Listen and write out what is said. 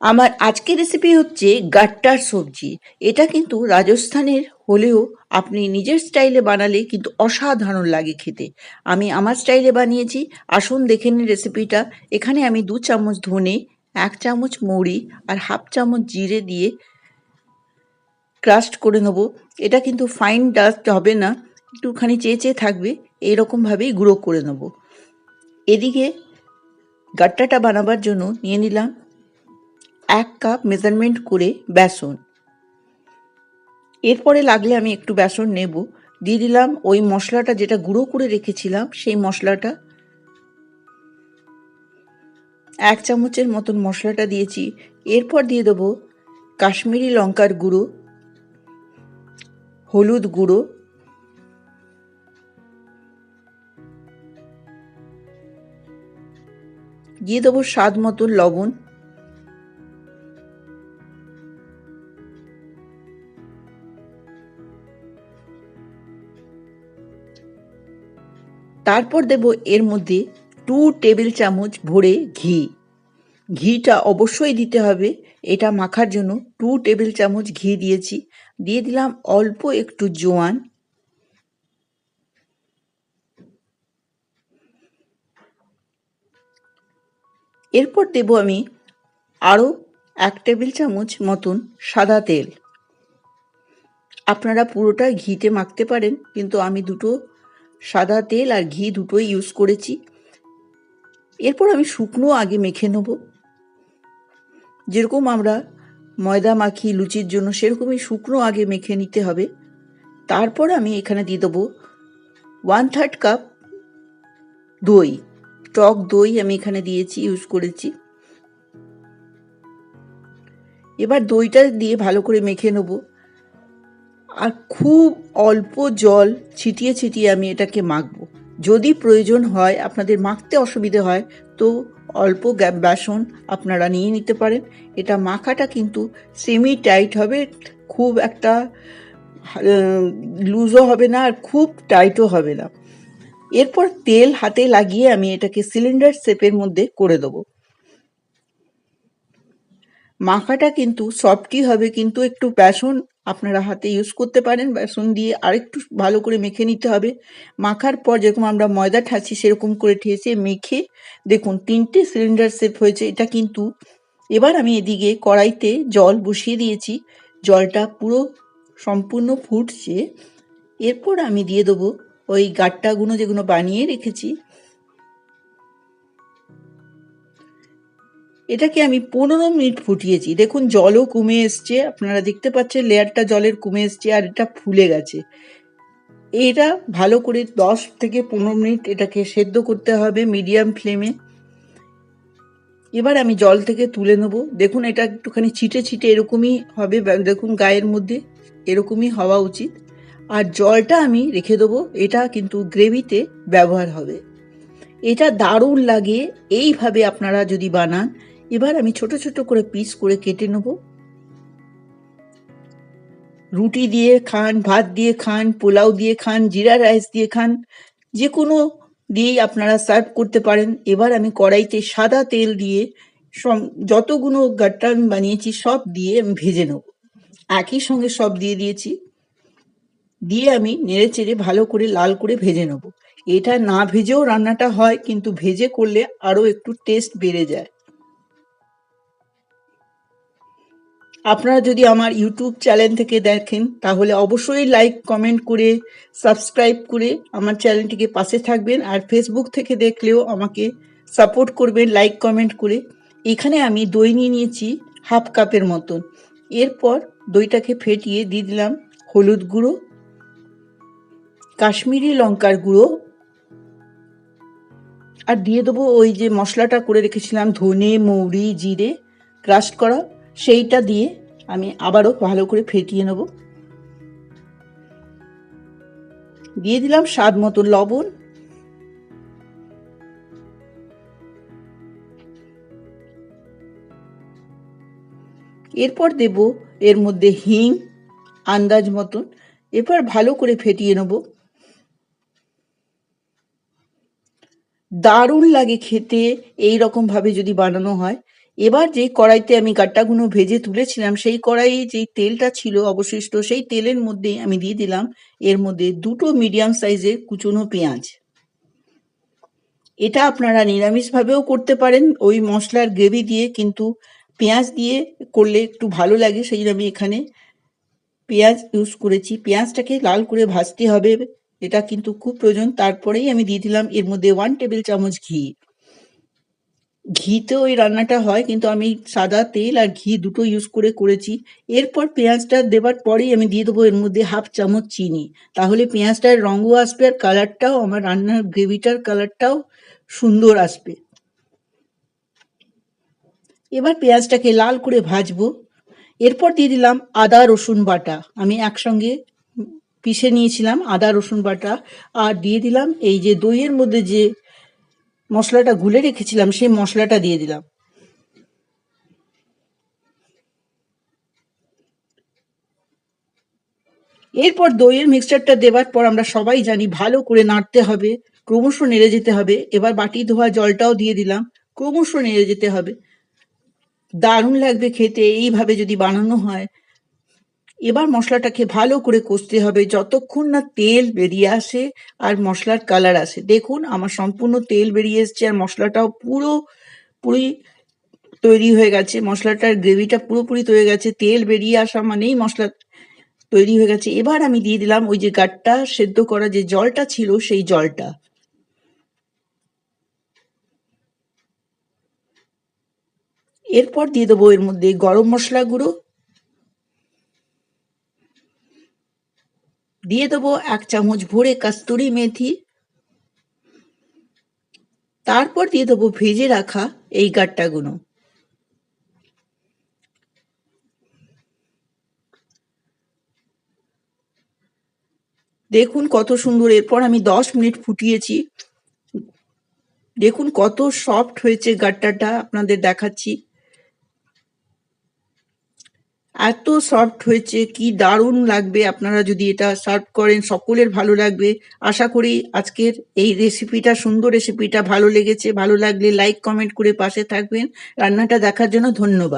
আমার আজকের রেসিপি হচ্ছে গাট্টার সবজি। এটা কিন্তু রাজস্থানের হলেও আপনি নিজের স্টাইলে বানালে কিন্তু অসাধারণ লাগে খেতে। আমি আমার স্টাইলে বানিয়েছি। আসুন দেখে নিন রেসিপিটা এখানে আমি দু চামচ ধনে, এক চামচ মৌরি আর হাফ চামচ জিরে দিয়ে ক্রাস্ট করে নেব। এটা কিন্তু ফাইন ডাস্ট হবে না, একটুখানি চেয়ে চেয়ে থাকবে। এইরকমভাবেই গুঁড়ো করে নেব। এদিকে গাট্টাটা বানাবার জন্য নিয়ে নিলাম এক কাপ মেজারমেন্ট করে বেসন। এরপরে লাগলে আমি একটু বেসন নেব। দিয়ে দিলাম ওই মশলাটা যেটা গুঁড়ো করে রেখেছিলাম, সেই মশলাটা। এক চামচের মতন মশলাটা দিয়েছি। এরপর দিয়ে দেবো কাশ্মীরি লঙ্কার গুঁড়ো, হলুদ গুঁড়ো। দিয়ে দেবো স্বাদ মতন লবণ। তারপর দেব এর মধ্যে টু টেবিল চামচ ভরে ঘি। ঘিটা অবশ্যই দিতে হবে। এটা মাখার জন্য টু টেবিল চামচ ঘি দিয়েছি। দিয়ে দিলাম অল্প একটু জোয়ান। এরপর দেব আমি আরও এক টেবিল চামচ মতন সাদা তেল। আপনারা পুরোটা ঘিতে মাখতে পারেন, কিন্তু আমি দুটো সাদা তেল আর ঘি দুটোই ইউজ করেছি। এরপর আমি শুকনো আগে মেখে নেব। যেরকম আমরা ময়দা, মাখি, লুচির জন্য সেরকমই শুকনো আগে মেখে নিতে হবে। তারপর আমি এখানে দিয়ে দেবো ওয়ান থার্ড কাপ দই। টক দই আমি এখানে দিয়েছি ইউজ করেছি। এবার দইটা দিয়ে ভালো করে মেখে নেব। আর খুব অল্প জল ছিটিয়ে ছিটিয়ে আমি এটাকে মাখবো। যদি প্রয়োজন হয়, আপনাদের মাখতে অসুবিধে হয়, তো অল্প বেসন আপনারা নিয়ে নিতে পারেন। এটা মাখাটা কিন্তু সেমি টাইট হবে, খুব একটা লুজও হবে না আর খুব টাইটও হবে না। এরপর তেল হাতে লাগিয়ে আমি এটাকে সিলিন্ডার শেপের মধ্যে করে দেবো। মাখাটা কিন্তু সফটই হবে, কিন্তু একটু বেসন আপনারা হাতে ইউজ করতে পারেন। বেসন দিয়ে আরেকটু ভালো করে মেখে নিতে হবে। মাখার পর যেরকম আমরা ময়দা ঠাচ্ছি সেরকম করে ঠেসে মেখে দেখুন তিনটে সিলিন্ডার সেপ হয়েছে, এটা কিন্তু এবার আমি এদিকে কড়াইতে জল বসিয়ে দিয়েছি। জলটা পুরো সম্পূর্ণ ফুটছে। এরপর আমি দিয়ে দেবো ওই গাট্টাগুলো যেগুলো বানিয়ে রেখেছি। এটাকে আমি পনেরো মিনিট ফুটিয়েছি। দেখুন, জলও কমে এসছে। আপনারা দেখতে পাচ্ছেন, লেয়ারটা জলের কমে এসছে আর এটা ফুলে গেছে। এটা ভালো করে দশ থেকে পনেরো মিনিট এটাকে সেদ্ধ করতে হবে মিডিয়াম ফ্লেমে। এবার আমি জল থেকে তুলে নেব। দেখুন, এটা একটুখানি ছিটে ছিটে এরকমই হবে। দেখুন, গায়ের মধ্যে এরকমই হওয়া উচিত। আর জলটা আমি রেখে দেবো। এটা কিন্তু গ্রেভিতে ব্যবহার হবে। এটা দারুণ লাগে। এইভাবে আপনারা যদি বানান এবার আমি ছোট ছোট করে পিস করে কেটে নেব। রুটি দিয়ে খান, ভাত দিয়ে খান, পোলাও দিয়ে খান, জিরা রাইস দিয়ে খান, যে কোনো দিয়েই আপনারা সার্ভ করতে পারেন। এবার আমি কড়াইতে সাদা তেল দিয়ে যতগুলো গাট্টা আমি বানিয়েছি সব দিয়ে আমি ভেজে নেব। একই সঙ্গে সব দিয়ে দিয়েছি। দিয়ে আমি নেড়ে চেড়ে ভালো করে লাল করে ভেজে নেব। এটা না ভেজেও রান্নাটা হয়, কিন্তু ভেজে করলে আরও একটু টেস্ট বেড়ে যায়। আপনারা যদি আমার ইউটিউব চ্যানেল থেকে দেখেন, তাহলে অবশ্যই লাইক কমেন্ট করে সাবস্ক্রাইব করে আমার চ্যানেলটিকে পাশে থাকবেন। আর ফেসবুক থেকে দেখলেও আমাকে সাপোর্ট করবেন লাইক কমেন্ট করে। এখানে আমি দই নিয়ে নিয়েছি হাফ কাপের মতন। এরপর দইটাকে ফেটিয়ে দিয়ে দিলাম হলুদ গুঁড়ো, কাশ্মীরি লঙ্কার গুঁড়ো, আর দিয়ে দেবো ওই যে মশলাটা করে রেখেছিলাম ধনে, মৌরি, জিরে ক্রাশ করা। সেইটা দিয়ে আমি আবারও ভালো করে ফেটিয়ে নেব। দিয়ে দিলাম স্বাদ মতো লবণ। এরপর দেব এর মধ্যে হিং আন্দাজ মতন। এরপর ভালো করে ফেটিয়ে নেব। দারুণ লাগে খেতে এই রকমভাবে যদি বানানো হয়। এবার যে কড়াইতে আমি গাট্টাগুলো ভেজে তুলেছিলাম, সেই কড়াইয়ে যেই তেলটা ছিল অবশিষ্ট, সেই তেলের মধ্যে আমি দিয়ে দিলাম এর মধ্যে দুটো মিডিয়াম সাইজের কুচনো পেঁয়াজ। এটা আপনারা নিরামিষভাবেও করতে পারেন, ওই মশলার গ্রেভি দিয়ে, কিন্তু পেঁয়াজ দিয়ে করলে একটু ভালো লাগে, সেই আমি এখানে পেঁয়াজ ইউজ করেছি। পেঁয়াজটাকে লাল করে ভাজতে হবে, এটা কিন্তু খুব প্রয়োজন। তারপরেই আমি দিয়ে দিলাম এর মধ্যে ওয়ান টেবিল চামচ ঘি। ঘিতে ওই রান্নাটা হয়, কিন্তু আমি সাদা তেল আর ঘি দুটো ইউজ করে করেছি। এরপর পেঁয়াজটা দেবার পরেই আমি দিয়ে দেবো এর মধ্যে হাফ চামচ চিনি। তাহলে পেঁয়াজটার রঙও আসবে আর কালারটাও আমার রান্নার গ্রেভিটার কালারটাও সুন্দর আসবে। এবার পেঁয়াজটাকে লাল করে ভাজবো। এরপর দিয়ে দিলাম আদা, রসুন বাটা। আমি একসঙ্গে পিষে নিয়েছিলাম আদা, রসুন বাটা। আর দিয়ে দিলাম এই যে দইয়ের মধ্যে যে মশলাটা গুলে রেখেছিলাম, সেই মশলাটা দিয়ে দিলাম। এরপর দইয়ের মিক্সচারটা দেওয়ার পর আমরা সবাই জানি ভালো করে নাড়তে হবে, ক্রমশ নেড়ে যেতে হবে। এবার বাটি ধোয়া জলটাও দিয়ে দিলাম, ক্রমশ নেড়ে যেতে হবে। দারুণ লাগবে খেতে, এইভাবে যদি বানানো হয় এবার মশলাটাকে ভালো করে কষতে হবে। যতক্ষণ না তেল বেরিয়ে আসে আর মশলার কালার আসে। দেখুন, আমার সম্পূর্ণ তেল বেরিয়ে এসছে আর মশলাটাও পুরো পুরি তৈরি হয়ে গেছে। মশলাটার গ্রেভিটা পুরোপুরি তৈরি গেছে। তেল বেরিয়ে আসা মানেই মশলা তৈরি হয়ে গেছে। এবার আমি দিয়ে দিলাম ওই যে গাটটা, সেদ্ধ করা যে জলটা ছিল সেই জলটা। এরপর দিয়ে দেবো এর মধ্যে গরম মশলা গুঁড়ো দিয়ে দেবো এক চামচ ভরে কাস্তুরি মেথি। তারপর দিয়ে দেবো ভেজে রাখা এই গাট্টাগুলো। দেখুন কত সুন্দর, এরপর আমি দশ মিনিট ফুটিয়েছি। দেখুন কত সফট হয়েছে গাট্টাটা, আপনাদের দেখাচ্ছি। এত সফট হয়েছে, কি দারুণ লাগবে আপনারা যদি এটা সার্ভ করেন, সকলের ভালো লাগবে। আশা করি আজকের এই রেসিপিটা সুন্দর রেসিপিটা ভালো লেগেছে। ভালো লাগলে লাইক কমেন্ট করে পাশে থাকবেন। রান্নাটা দেখার জন্য ধন্যবাদ।